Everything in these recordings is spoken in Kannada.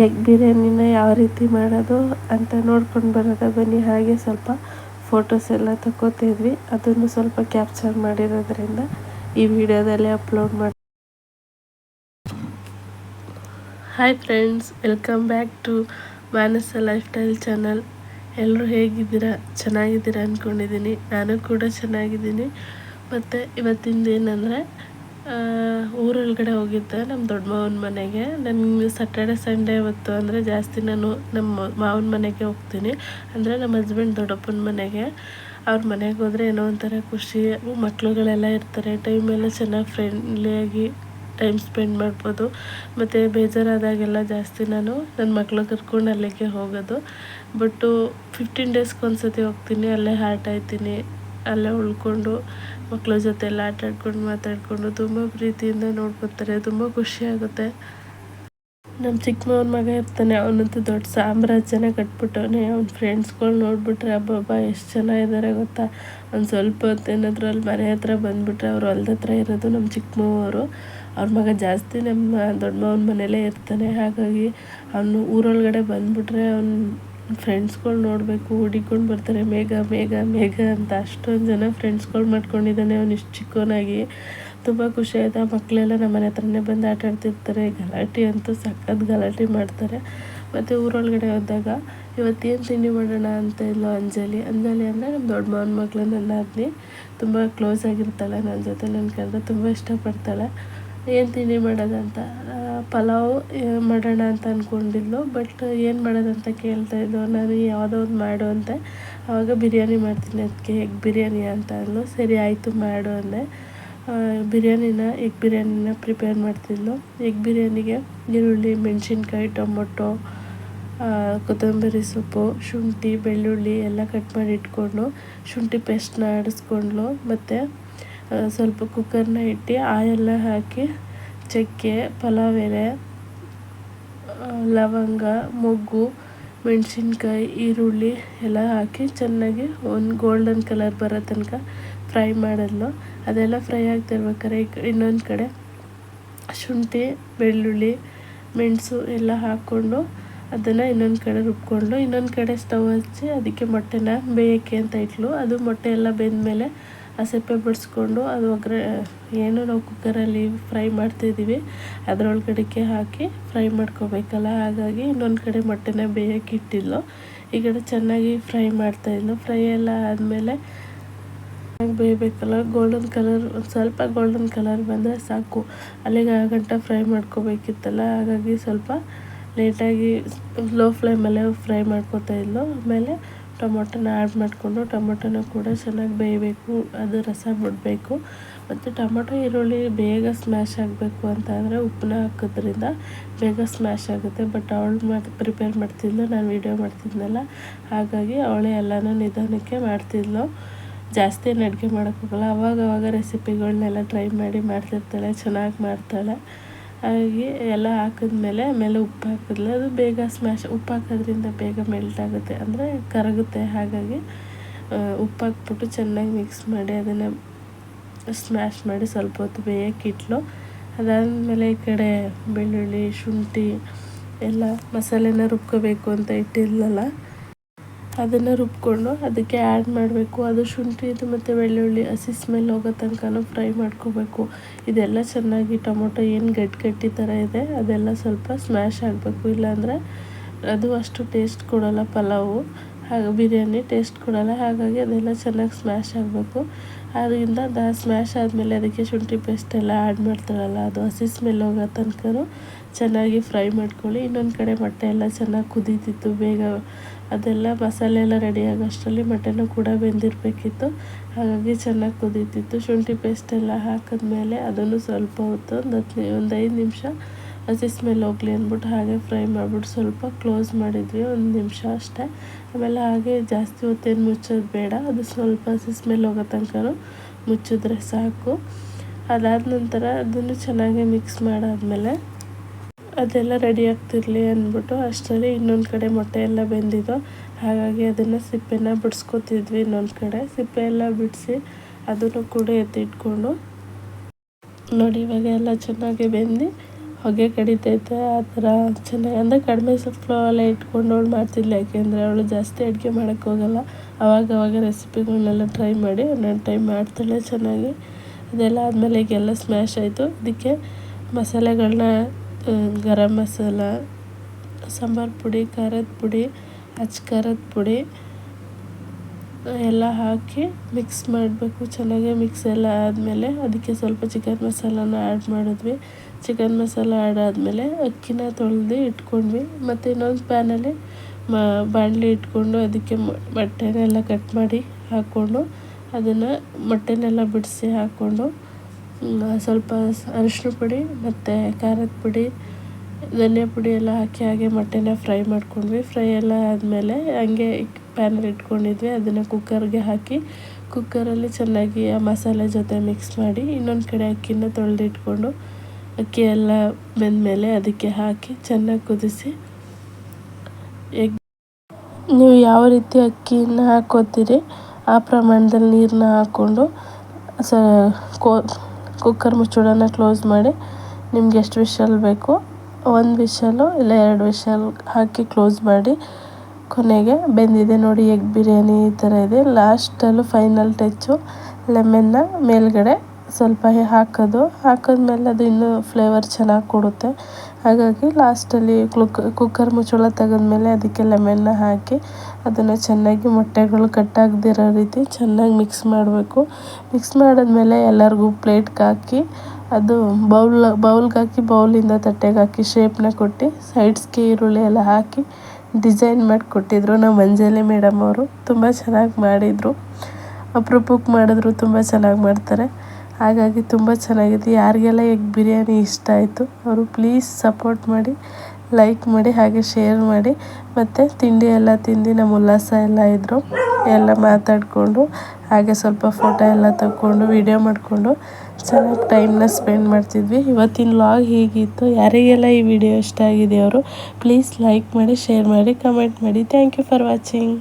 ಎಗ್ ಬಿರಿಯಾನಿನ ಯಾವ ರೀತಿ ಮಾಡೋದು ಅಂತ ನೋಡ್ಕೊಂಡು ಬರೋದ ಬನ್ನಿ. ಹಾಗೆ ಸ್ವಲ್ಪ ಫೋಟೋಸ್ ಎಲ್ಲ ತಗೋತಿದ್ವಿ ಅದನ್ನು ಸ್ವಲ್ಪ ಕ್ಯಾಪ್ಚರ್ ಮಾಡಿರೋದ್ರಿಂದ ಈ ವಿಡಿಯೋದಲ್ಲಿ ಅಪ್ಲೋಡ್ ಮಾಡಿ hi friends welcome back to Manasa lifestyle channel ಎಲ್ಲರೂ ಹೇಗಿದ್ದೀರಾ? ಚೆನ್ನಾಗಿದ್ದೀರಾ ಅಂದ್ಕೊಂಡಿದ್ದೀನಿ ನಾನು ಕೂಡ ಚೆನ್ನಾಗಿದ್ದೀನಿ. ಮತ್ತು ಇವತ್ತಿಂದ ಏನಂದರೆ ಊರೊಳಗಡೆ ಹೋಗಿದ್ದೆ ನಮ್ಮ ದೊಡ್ಡ ಮಾವನ ಮನೆಗೆ. ನನಗೆ ಸ್ಯಾಟರ್ಡೆ ಸಂಡೇ ಹೊತ್ತು ಅಂದರೆ ಜಾಸ್ತಿ ನಾನು ನಮ್ಮ ಮಾವನ ಮನೆಗೆ ಹೋಗ್ತೀನಿ. ಅಂದರೆ ನಮ್ಮ ಹಸ್ಬೆಂಡ್ ದೊಡ್ಡಪ್ಪನ ಮನೆಗೆ. ಅವ್ರ ಮನೆಗೆ ಹೋದರೆ ಏನೋ ಒಂಥರ ಖುಷಿ. ಮಕ್ಕಳುಗಳೆಲ್ಲ ಇರ್ತಾರೆ. ಟೈಮೆಲ್ಲ ಚೆನ್ನಾಗಿ ಫ್ರೆಂಡ್ಲಿಯಾಗಿ ಟೈಮ್ ಸ್ಪೆಂಡ್ ಮಾಡ್ಬೋದು. ಮತ್ತು ಬೇಜಾರಾದಾಗೆಲ್ಲ ಜಾಸ್ತಿ ನಾನು ನನ್ನ ಮಕ್ಕಳು ಕರ್ಕೊಂಡು ಅಲ್ಲಿಗೆ ಹೋಗೋದು. ಬಟ್ಟು ಫಿಫ್ಟೀನ್ ಡೇಸ್ಗೆ ಒಂದು ಸತಿ ಹೋಗ್ತೀನಿ. ಅಲ್ಲೇ ಹಾರ್ಟ್ ಆಯ್ತೀನಿ. ಅಲ್ಲೇ ಉಳ್ಕೊಂಡು ಮಕ್ಕಳ ಜೊತೆ ಎಲ್ಲ ಆಟ ಆಡ್ಕೊಂಡು ಮಾತಾಡಿಕೊಂಡು ತುಂಬ ಪ್ರೀತಿಯಿಂದ ನೋಡ್ಕೊತಾರೆ, ತುಂಬ ಖುಷಿಯಾಗುತ್ತೆ ನಮ್ಮ ಚಿಕ್ಕಮ್ಮವ್ರ ಮಗ ಇರ್ತಾನೆ, ಅವನಂತೂ ದೊಡ್ಡ ಸಾಮ್ರಾಜ್ಯನ ಕಟ್ಬಿಟ್ಟವನೆ. ಅವ್ನ ಫ್ರೆಂಡ್ಸ್ಗಳು ನೋಡಿಬಿಟ್ರೆ, ಅಬ್ಬಬ್ಬ, ಎಷ್ಟು ಜನ ಇದ್ದಾರೆ ಗೊತ್ತಾ? ಒಂದು ಸ್ವಲ್ಪ ಹೊತ್ತು ಏನಾದರೂ ಅಲ್ಲಿ ಮನೆ ಹತ್ರ ಬಂದುಬಿಟ್ರೆ ಅವ್ರು ಹೊಲ್ದ ಹತ್ರ ಇರೋದು ನಮ್ಮ ಚಿಕ್ಕಮ್ಮವರು. ಅವ್ರ ಮಗ ಜಾಸ್ತಿ ನಮ್ಮ ದೊಡ್ಡ ಮಾವನ ಮನೇಲೇ ಇರ್ತಾನೆ. ಹಾಗಾಗಿ ಅವನು ಊರೊಳಗಡೆ ಬಂದುಬಿಟ್ರೆ ಅವ್ನು ಫ್ರೆಂಡ್ಸ್ಗಳು ನೋಡಬೇಕು ಹುಡಿಕೊಂಡು ಬರ್ತಾರೆ, ಮೇಘ ಮೇಘ ಮೇಘ ಅಂತ ಅಷ್ಟೊಂದು ಜನ ಫ್ರೆಂಡ್ಸ್ಗಳು ಮಾಡ್ಕೊಂಡಿದ್ದಾನೆ ಅವ್ನು ಇಷ್ಟು ಚಿಕ್ಕವನಾಗಿ. ತುಂಬ ಖುಷಿ ಆಯಿತಾ. ಮಕ್ಕಳೆಲ್ಲ ನಮ್ಮ ಮನೆ ಹತ್ರನೇ ಬಂದು ಆಟ ಆಡ್ತಿರ್ತಾರೆ. ಗಲಾಟೆ ಅಂತೂ ಸಖತ್ ಗಲಾಟೆ ಮಾಡ್ತಾರೆ. ಮತ್ತು ಊರೊಳಗಡೆ ಹೋದಾಗ ಇವತ್ತೇನು ತಿಂಡಿ ಮಾಡೋಣ ಅಂತ ಇಲ್ಲ ಅಂಜಲಿ. ಅಂಜಲಿ ಅಂದರೆ ನಮ್ಮ ದೊಡ್ಡ ಮಾವನ ಮಗಳು, ನನ್ನ ಅದ್ನಿ ತುಂಬ ಕ್ಲೋಸ್ ಆಗಿರ್ತಾಳೆ. ನನ್ನ ಜೊತೆ ನನ್ನ ಕರೆದ ತುಂಬ ಇಷ್ಟಪಡ್ತಾಳೆ. ಏನು ತಿಂಡಿ ಮಾಡೋದಂತ ಪಲಾವ್ ಮಾಡೋಣ ಅಂತ ಅಂದ್ಕೊಂಡಿದ್ಲು ಬಟ್ ಏನು ಮಾಡೋದಂತ ಕೇಳ್ತಾಯಿದ್ಲು ನಾನು ಯಾವುದೋ ಒಂದು ಮಾಡು ಅಂತ ಆವಾಗ ಬಿರಿಯಾನಿ ಮಾಡ್ತೀನಿ ಅದಕ್ಕೆ ಎಗ್ ಬಿರಿಯಾನಿ ಅಂತ ಅಂದ್ಲು. ಸರಿ, ಆಯಿತು, ಮಾಡು ಅಂದೆ. ಬಿರಿಯಾನಿನ, ಎಗ್ ಬಿರಿಯಾನಿನ ಪ್ರಿಪೇರ್ ಮಾಡ್ತಿದ್ಲು. ಎಗ್ ಬಿರಿಯಾನಿಗೆ ಈರುಳ್ಳಿ, ಮೆಣಸಿನ್ಕಾಯಿ, ಟೊಮೊಟೊ ಕೊತ್ತಂಬರಿ ಸೊಪ್ಪು, ಶುಂಠಿ, ಬೆಳ್ಳುಳ್ಳಿ ಎಲ್ಲ ಕಟ್ ಮಾಡಿ ಇಟ್ಕೊಂಡು ಶುಂಠಿ ಪೇಸ್ಟ್ನ ಆಡಿಸ್ಕೊಂಡ್ಲು ಮತ್ತು ಸ್ವಲ್ಪ ಕುಕ್ಕರ್ನ ಇಟ್ಟು ಆಯೆಲ್ಲ ಹಾಕಿ ಚಕ್ಕೆ ಪಲಾವ್ ಎಲೆ ಲವಂಗ, ಮೊಗ್ಗು, ಮೆಣಸಿನ್ಕಾಯಿ, ಈರುಳ್ಳಿ ಎಲ್ಲ ಹಾಕಿ ಚೆನ್ನಾಗಿ ಒಂದು ಗೋಲ್ಡನ್ ಕಲರ್ ಬರೋ ತನಕ ಫ್ರೈ ಮಾಡಿದ್ಲು. ಅದೆಲ್ಲ ಫ್ರೈ ಆಗ್ತಿರ್ಬೇಕಾದ್ರೆ ಇನ್ನೊಂದು ಕಡೆ ಶುಂಠಿ, ಬೆಳ್ಳುಳ್ಳಿ, ಮೆಣಸು ಎಲ್ಲ ಹಾಕ್ಕೊಂಡು ಅದನ್ನು ಇನ್ನೊಂದು ಕಡೆ ರುಬ್ಕೊಂಡು ಇನ್ನೊಂದು ಕಡೆ ಸ್ಟವ್ ಹಚ್ಚಿ ಅದಕ್ಕೆ ಮೊಟ್ಟೆನ ಬೇಯಕ್ಕೆ ಅಂತ ಇಟ್ಲು. ಅದು ಮೊಟ್ಟೆ ಎಲ್ಲ ಬೆಂದಮೇಲೆ ಹಸೆಪ್ಪೆ ಬಿಡಿಸ್ಕೊಂಡು ಅದು ಒಗ್ಗರ ಏನು ನಾವು ಕುಕ್ಕರಲ್ಲಿ ಫ್ರೈ ಮಾಡ್ತಿದ್ದೀವಿ ಅದರೊಳಗಡೆಗೆ ಹಾಕಿ ಫ್ರೈ ಮಾಡ್ಕೋಬೇಕಲ್ಲ, ಹಾಗಾಗಿ ಇನ್ನೊಂದು ಕಡೆ ಮೊಟ್ಟೆನ ಬೇಯಕ್ಕೆ ಈ ಕಡೆ ಚೆನ್ನಾಗಿ ಫ್ರೈ ಮಾಡ್ತಾಯಿದ್ಲು ಫ್ರೈ ಎಲ್ಲ ಆದಮೇಲೆ ಬೇಯಬೇಕಲ್ಲ ಗೋಲ್ಡನ್ ಕಲರ್ ಸ್ವಲ್ಪ ಗೋಲ್ಡನ್ ಕಲರ್ ಬಂದರೆ ಸಾಕು. ಅಲ್ಲಿಗೆ ಆ ಗಂಟ ಫ್ರೈ ಮಾಡ್ಕೋಬೇಕಿತ್ತಲ್ಲ, ಹಾಗಾಗಿ ಸ್ವಲ್ಪ ಲೇಟಾಗಿ ಲೋ ಫ್ಲೇಮಲ್ಲೇ ಫ್ರೈ ಮಾಡ್ಕೋತಾ ಇದ್ಲು. ಆಮೇಲೆ ಟೊಮೊಟೊನ ಆ್ಯಡ್ ಮಾಡಿಕೊಂಡು ಟೊಮೊಟೊನ ಕೂಡ ಚೆನ್ನಾಗಿ ಬೇಯಬೇಕು, ಅದು ರಸ ಬಿಡಬೇಕು. ಮತ್ತು ಟೊಮೊಟೊ, ಈರುಳ್ಳಿ ಬೇಗ ಸ್ಮ್ಯಾಶ್ ಆಗಬೇಕು ಅಂತ ಅಂದರೆ ಉಪ್ಪನ್ನ ಹಾಕೋದ್ರಿಂದ ಬೇಗ ಸ್ಮ್ಯಾಶ್ ಆಗುತ್ತೆ. ಬಟ್ ಅವಳು ಮಾಡಿ ಪ್ರಿಪೇರ್ ಮಾಡ್ತಿದ್ಲು, ನಾನು ವೀಡಿಯೋ ಮಾಡ್ತಿದ್ನಲ್ಲ. ಹಾಗಾಗಿ ಅವಳೇ ಎಲ್ಲನೂ ನಿಧಾನಕ್ಕೆ ಮಾಡ್ತಿದ್ಲು. ಜಾಸ್ತಿ ಏನು ಅಡುಗೆ ಮಾಡೋಕ್ಕಾಗಲ್ಲ ಅವಾಗ ರೆಸಿಪಿಗಳನ್ನೆಲ್ಲ ಟ್ರೈ ಮಾಡಿ ಮಾಡ್ತಿರ್ತಾಳೆ, ಚೆನ್ನಾಗಿ ಮಾಡ್ತಾಳೆ. ಹಾಗಾಗಿ ಎಲ್ಲ ಹಾಕಿದ್ಮೇಲೆ ಆಮೇಲೆ ಉಪ್ಪು ಹಾಕಿದ್ಲು. ಅದು ಬೇಗ ಸ್ಮ್ಯಾಶ್ ಉಪ್ಪು ಹಾಕೋದ್ರಿಂದ ಬೇಗ ಮೆಲ್ಟ್ ಆಗುತ್ತೆ. ಅಂದರೆ ಕರಗುತ್ತೆ ಹಾಗಾಗಿ ಉಪ್ಪು ಹಾಕ್ಬಿಟ್ಟು ಚೆನ್ನಾಗಿ ಮಿಕ್ಸ್ ಮಾಡಿ ಅದನ್ನು ಸ್ಮ್ಯಾಶ್ ಮಾಡಿ ಸ್ವಲ್ಪ ಹೊತ್ತು ಬೇಯಕ್ಕೆ ಇಟ್ಲು. ಅದಾದಮೇಲೆ ಈ ಕಡೆ ಬೆಳ್ಳುಳ್ಳಿ, ಶುಂಠಿ, ಎಲ್ಲ ಮಸಾಲೆನ ರುಬ್ಕೋಬೇಕು ಅಂತ ಇಟ್ಟಿದ್ಲಲ್ಲ ಅದನ್ನು ರುಬ್ಕೊಂಡು ಅದಕ್ಕೆ ಆ್ಯಡ್ ಮಾಡಬೇಕು. ಅದು ಶುಂಠಿದು ಮತ್ತು ಬೆಳ್ಳುಳ್ಳಿ ಹಸಿ ಸ್ಮೆಲ್ ಹೋಗೋ ತನಕನೂ ಫ್ರೈ ಮಾಡ್ಕೋಬೇಕು. ಇದೆಲ್ಲ ಚೆನ್ನಾಗಿ ಟೊಮೊಟೊ ಏನು ಗಟ್ಟಿ ಗಟ್ಟಿ ಥರ ಇದೆ, ಅದೆಲ್ಲ ಸ್ವಲ್ಪ ಸ್ಮ್ಯಾಶ್ ಆಗಬೇಕು. ಇಲ್ಲಾಂದರೆ ಅದು ಅಷ್ಟು ಟೇಸ್ಟ್ ಕೊಡೋಲ್ಲ ಪಲಾವು. ಹಾಗೆ ಬಿರಿಯಾನಿ ಟೇಸ್ಟ್ ಕೊಡಲ್ಲ. ಹಾಗಾಗಿ ಅದೆಲ್ಲ ಚೆನ್ನಾಗಿ ಸ್ಮ್ಯಾಶ್ ಆಗಬೇಕು. ಅದರಿಂದ ಅದು ಸ್ಮ್ಯಾಶ್ ಆದಮೇಲೆ ಅದಕ್ಕೆ ಶುಂಠಿ ಪೇಸ್ಟ್ ಎಲ್ಲ ಆ್ಯಡ್ ಮಾಡ್ತಾರಲ್ಲ, ಅದು ಹಸಿ ಸ್ಮೆಲ್ ಹೋಗೋ ತನಕ ಚೆನ್ನಾಗಿ ಫ್ರೈ ಮಾಡ್ಕೊಳ್ಳಿ. ಇನ್ನೊಂದು ಕಡೆ ಮೊಟ್ಟೆ ಎಲ್ಲ ಚೆನ್ನಾಗಿ ಕುದೀತಿತ್ತು, ಬೇಗ ಅದೆಲ್ಲ ಮಸಾಲೆ ಎಲ್ಲ ರೆಡಿ ಆಗೋಷ್ಟರಲ್ಲಿ ಮಟನ್ನು ಕೂಡ ಬೆಂದಿರಬೇಕಿತ್ತು. ಹಾಗಾಗಿ ಚೆನ್ನಾಗಿ ಕುದೀತಿತ್ತು. ಶುಂಠಿ ಪೇಸ್ಟ್ ಎಲ್ಲ ಹಾಕಿದ್ಮೇಲೆ ಅದನ್ನು ಸ್ವಲ್ಪ ಹೊತ್ತು ಒಂದು ಹತ್ತು ಒಂದು ಐದು ನಿಮಿಷ ಹಸಿ ಸ್ಮೆಲ್ ಹೋಗಲಿ ಅಂದ್ಬಿಟ್ಟು ಹಾಗೆ ಫ್ರೈ ಮಾಡಿಬಿಟ್ಟು ಸ್ವಲ್ಪ ಕ್ಲೋಸ್ ಮಾಡಿದ್ವಿ, ಒಂದು ನಿಮಿಷ ಅಷ್ಟೇ. ಆಮೇಲೆ ಹಾಗೆ ಜಾಸ್ತಿ ಹೊತ್ತೇನು ಮುಚ್ಚೋದು ಬೇಡ, ಅದು ಸ್ವಲ್ಪ ಹಸಿ ಸ್ಮೆಲ್ ಹೋಗೋ ತನಕ ಮುಚ್ಚಿದ್ರೆ ಸಾಕು. ಅದಾದ ನಂತರ ಅದನ್ನು ಚೆನ್ನಾಗಿ ಮಿಕ್ಸ್ ಮಾಡಾದಮೇಲೆ ಅದೆಲ್ಲ ರೆಡಿ ಆಗ್ತಿರಲಿ ಅಂದ್ಬಿಟ್ಟು ಅಷ್ಟರಲ್ಲಿ ಇನ್ನೊಂದು ಕಡೆ ಮೊಟ್ಟೆ ಎಲ್ಲ ಬೆಂದಿದ್ದು. ಹಾಗಾಗಿ ಅದನ್ನು ಸಿಪ್ಪೆನ ಬಿಡಿಸ್ಕೊತಿದ್ವಿ ಇನ್ನೊಂದು ಕಡೆ. ಸಿಪ್ಪೆ ಎಲ್ಲ ಬಿಡಿಸಿ ಅದನ್ನು ಕೂಡ ಎತ್ತಿಟ್ಕೊಂಡು ನೋಡಿ ಇವಾಗ ಎಲ್ಲ ಚೆನ್ನಾಗಿ ಬೆಂದು ಹೊಗೆ ಕಡಿತೈತೆ, ಆ ಥರ ಚೆನ್ನಾಗಿ ಅಂದರೆ ಕಡಿಮೆ ಫ್ಲೋ ಎಲ್ಲ ಇಟ್ಕೊಂಡು ಅವಳು ಮಾಡ್ತಿದ್ಲು. ಯಾಕೆಂದರೆ ಅವಳು ಜಾಸ್ತಿ ಅಡುಗೆ ಮಾಡೋಕ್ಕೆ ಹೋಗಲ್ಲ. ಅವಾಗ ರೆಸಿಪಿಗಳನ್ನೆಲ್ಲ ಟ್ರೈ ಮಾಡಿ, ಒಂದೊಂದು ಟೈಮ್ ಮಾಡ್ತಾಳೆ ಚೆನ್ನಾಗಿ. ಅದೆಲ್ಲ ಆದಮೇಲೆ ಈಗೆಲ್ಲ ಸ್ಮ್ಯಾಶ್ ಆಯಿತು. ಅದಕ್ಕೆ ಮಸಾಲೆಗಳನ್ನ ಗರಂ ಮಸಾಲ, ಸಾಂಬಾರು ಪುಡಿ, ಖಾರದ ಪುಡಿ ಅಚ್ಚ ಖಾರದ ಪುಡಿ, ಎಲ್ಲ ಹಾಕಿ ಮಿಕ್ಸ್ ಮಾಡಬೇಕು. ಚೆನ್ನಾಗೆ ಮಿಕ್ಸ್ ಎಲ್ಲ ಆದಮೇಲೆ ಅದಕ್ಕೆ ಸ್ವಲ್ಪ ಚಿಕನ್ ಮಸಾಲನ ಆ್ಯಡ್ ಮಾಡಿದ್ವಿ. ಚಿಕನ್ ಮಸಾಲ ಆ್ಯಡ್ ಆದಮೇಲೆ ಅಕ್ಕಿನ ತೊಳೆದು ಇಟ್ಕೊಂಡ್ವಿ. ಮತ್ತು ಇನ್ನೊಂದು ಪ್ಯಾನಲ್ಲಿ ಮ, ಬಾಣಲಿ ಇಟ್ಕೊಂಡು ಅದಕ್ಕೆ ಮೊಟ್ಟೆನೆಲ್ಲ ಕಟ್ ಮಾಡಿ ಹಾಕ್ಕೊಂಡು ಅದನ್ನು ಮೊಟ್ಟೆನೆಲ್ಲ ಬಿಡಿಸಿ ಹಾಕ್ಕೊಂಡು ಸ್ವಲ್ಪ ಅರಿಶಿನ ಪುಡಿ ಮತ್ತು ಖಾರದ ಪುಡಿ, ಧನಿಯಾ ಪುಡಿ ಎಲ್ಲ ಹಾಕಿ ಹಾಗೆ ಮೊಟ್ಟೆನ ಫ್ರೈ ಮಾಡ್ಕೊಂಡ್ವಿ. ಫ್ರೈ ಎಲ್ಲ ಆದಮೇಲೆ ಹಂಗೆ ಪ್ಯಾನಲ್ಲಿ ಇಟ್ಕೊಂಡಿದ್ವಿ. ಅದನ್ನು ಕುಕ್ಕರ್ಗೆ ಹಾಕಿ ಕುಕ್ಕರಲ್ಲಿ ಚೆನ್ನಾಗಿ ಆ ಮಸಾಲೆ ಜೊತೆ ಮಿಕ್ಸ್ ಮಾಡಿ ಇನ್ನೊಂದು ಕಡೆ ಅಕ್ಕಿನ ತೊಳೆದಿಟ್ಕೊಂಡು ಅಕ್ಕಿ ಎಲ್ಲ ಬೆಂದಮೇಲೆ ಅದಕ್ಕೆ ಹಾಕಿ ಚೆನ್ನಾಗಿ ಕುದಿಸಿ ಎಗ್ ನೀವು ಯಾವ ರೀತಿ ಅಕ್ಕಿನ ಹಾಕೋತೀರಿ ಆ ಪ್ರಮಾಣದಲ್ಲಿ ನೀರನ್ನ ಹಾಕ್ಕೊಂಡು ಸ ಕೋ ಕುಕ್ಕರ್ ಮುಚ್ಚಳನ ಕ್ಲೋಸ್ ಮಾಡಿ ನಿಮ್ಗೆ ಎಷ್ಟು ವಿಷಲ್ ಬೇಕು, ಒಂದು ವಿಷಲು ಇಲ್ಲ ಎರಡು ವಿಷಲ್ ಹಾಕಿ ಕ್ಲೋಸ್ ಮಾಡಿ ಕೊನೆಗೆ ಬೆಂದಿದೆ ನೋಡಿ ಎಗ್ ಬಿರಿಯಾನಿ ಈ ಥರ ಇದೆ. ಲಾಸ್ಟಲ್ಲೂ ಫೈನಲ್ ಟಚ್ಚು ಲೆಮನ್ನ ಮೇಲ್ಗಡೆ ಸ್ವಲ್ಪ ಹಾಕೋದು. ಹಾಕಿದ್ಮೇಲೆ ಅದು ಇನ್ನೂ ಫ್ಲೇವರ್ ಚೆನ್ನಾಗಿ ಕೊಡುತ್ತೆ. ಹಾಗಾಗಿ ಲಾಸ್ಟಲ್ಲಿ ಕ್ಲುಕ್ ಕುಕ್ಕರ್ ಮುಚ್ಚಳ ತೆಗೆದ್ಮೇಲೆ ಅದಕ್ಕೆ ಲೆಮನ್ನ ಹಾಕಿ ಅದನ್ನು ಚೆನ್ನಾಗಿ ಮೊಟ್ಟೆಗಳು ಕಟ್ಟಾಗದಿರೋ ರೀತಿ ಚೆನ್ನಾಗಿ ಮಿಕ್ಸ್ ಮಾಡಬೇಕು. ಮಿಕ್ಸ್ ಮಾಡಿದ್ಮೇಲೆ ಎಲ್ಲರಿಗೂ ಪ್ಲೇಟ್ಗೆ ಹಾಕಿ ಅದು ಬೌಲ್ ಬೌಲ್ಗೆ ಹಾಕಿ ಬೌಲಿಂದ ತಟ್ಟೆಗೆ ಹಾಕಿ ಶೇಪ್ನ ಕೊಟ್ಟು ಸೈಡ್ಸ್ಗೆ ಈರುಳ್ಳಿ ಎಲ್ಲ ಹಾಕಿ ಡಿಸೈನ್ ಮಾಡಿ ಕೊಟ್ಟಿದ್ದರು ನಮ್ಮ ಮಂಜಲಿ ಮೇಡಮ್ ಅವರು. ತುಂಬ ಚೆನ್ನಾಗಿ ಮಾಡಿದರು. ಅಪ್ರೂಪಕ್ಕೆ ಮಾಡಿದ್ರು, ತುಂಬ ಚೆನ್ನಾಗಿ ಮಾಡ್ತಾರೆ. ಹಾಗಾಗಿ ತುಂಬ ಚೆನ್ನಾಗಿದೆ. ಯಾರಿಗೆಲ್ಲ ಎಗ್ ಬಿರಿಯಾನಿ ಇಷ್ಟ ಆಯಿತು, ಅವರು ಪ್ಲೀಸ್ ಸಪೋರ್ಟ್ ಮಾಡಿ, ಲೈಕ್ ಮಾಡಿ, ಹಾಗೆ ಶೇರ್ ಮಾಡಿ. ಮತ್ತು ತಿಂಡಿ ಎಲ್ಲ ತಿಂದು, ನಮ್ಮ ಉಲ್ಲಾಸ ಎಲ್ಲ ಇದ್ದರು. ಎಲ್ಲ ಮಾತಾಡಿಕೊಂಡು, ಹಾಗೆ ಸ್ವಲ್ಪ ಫೋಟೋ ಎಲ್ಲ ತಗೊಂಡು ವಿಡಿಯೋ ಮಾಡಿಕೊಂಡು ಚೆನ್ನಾಗಿ ಟೈಮ್ನ ಸ್ಪೆಂಡ್ ಮಾಡ್ತಿದ್ವಿ. ಇವತ್ತಿನ ಲಾಗ್ ಹೀಗಿತ್ತು. ಯಾರಿಗೆಲ್ಲ ಈ ವಿಡಿಯೋ ಇಷ್ಟ ಅವರು ಪ್ಲೀಸ್ ಲೈಕ್ ಮಾಡಿ ಶೇರ್ ಮಾಡಿ ಕಮೆಂಟ್ ಮಾಡಿ. ಥ್ಯಾಂಕ್ ಯು ಫಾರ್ ವಾಚಿಂಗ್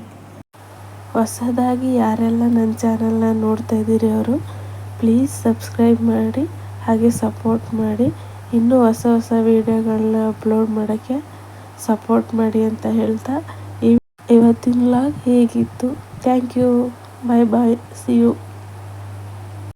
ಹೊಸದಾಗಿ ಯಾರೆಲ್ಲ ನನ್ನ ಚಾನಲ್ನ ನೋಡ್ತಾ ಇದ್ದೀರಿ ಅವರು ಪ್ಲೀಸ್ ಸಬ್ಸ್ಕ್ರೈಬ್ ಮಾಡಿ, ಹಾಗೆ ಸಪೋರ್ಟ್ ಮಾಡಿ. ಇನ್ನೂ ಹೊಸ ಹೊಸ ವೀಡಿಯೋಗಳನ್ನ ಅಪ್ಲೋಡ್ ಮಾಡೋಕ್ಕೆ ಸಪೋರ್ಟ್ ಮಾಡಿ ಅಂತ ಹೇಳ್ತಾ ಇವತ್ತಿನ ಲಾಗ್ ಹೇಗಿತ್ತು? Thank you bye bye see you